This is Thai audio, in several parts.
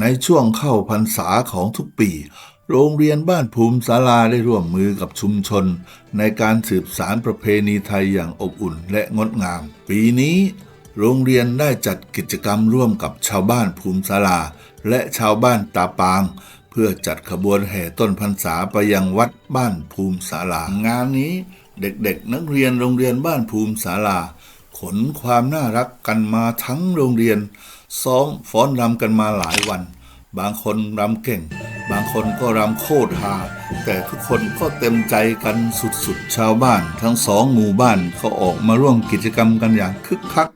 ในช่วงเข้าพรรษาของทุกปี โรงเรียนบ้านภูมิศาลาได้ร่วมมือกับชุมชน ในการสืบสารประเพณีไทยอย่างอบอุ่นและงดงาม ปีนี้ โรงเรียนได้จัดกิจกรรมร่วมกับชาวบ้านภูมิศาลา และชาวบ้านตาปาง เพื่อจัดขบวนแห่ต้นพรรษาไปยังวัดบ้านภูมิศาลางานนี้ เด็กๆ นักเรียนโรงเรียนบ้านภูมิศาลา ขนความน่ารักกันมาทั้งโรงเรียน ซ้อมฟ้อนรำกันมาหลายวัน บางคนรำเก่ง บางคนก็รำโคตรฮาแต่ทุกคนก็เต็มใจกันสุดๆ ชาวบ้าน ทั้งสองหมู่บ้านก็ออกมาร่วมกิจกรรมกันอย่างคึกคัก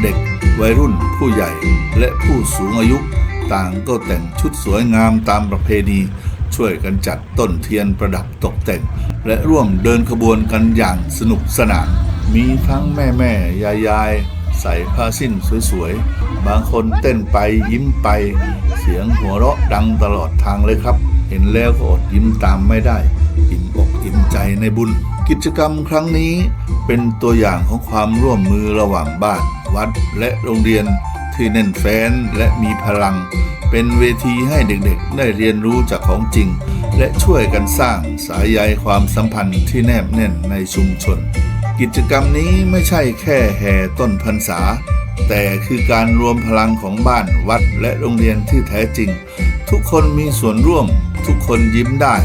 เด็กวัยรุ่น ผู้ใหญ่และผู้สูงอายุ ต่างก็แต่งชุดสวยงามตามประเพณี ช่วยกันจัดต้นเทียนประดับตกแต่ง และร่วมเดินขบวนกันอย่างสนุกสนาน มีทั้งแม่แม่ยายยายใส่ผ้าสิ้นสวยๆ บางคนเต้นไปยิ้มไป เสียงหัวเราะดังตลอดทางเลยครับ เห็นแล้วก็อดยิ้มตามไม่ได้ อิ่มอกอิ่มใจในบุญ กิจกรรมครั้งนี้เป็นตัวอย่างของความร่วมมือระหว่างบ้านวัดและโรงเรียนที่แน่นแฟ้นและมีพลัง เป็นเวทีให้เด็กๆ ได้เรียนรู้จากของจริง และช่วยกันสร้างสายใยความสัมพันธ์ที่แนบแน่นในชุมชน กิจกรรมนี้ไม่ใช่แค่แห่ต้นพรรษา แต่คือการรวมพลังของบ้านวัดและโรงเรียนที่แท้จริง ทุกคนมีส่วนร่วม ทุกคนยิ้มได้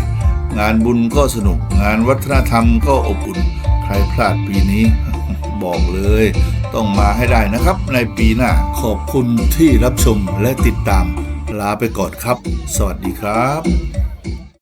งานบุญก็สนุก งานวัฒนธรรมก็อบอุ่น ใครพลาดปีนี้ บอกเลย ต้องมาให้ได้นะครับ ในปีหน้าขอบคุณที่รับชมและติดตาม ลาไปก่อนครับ สวัสดีครับ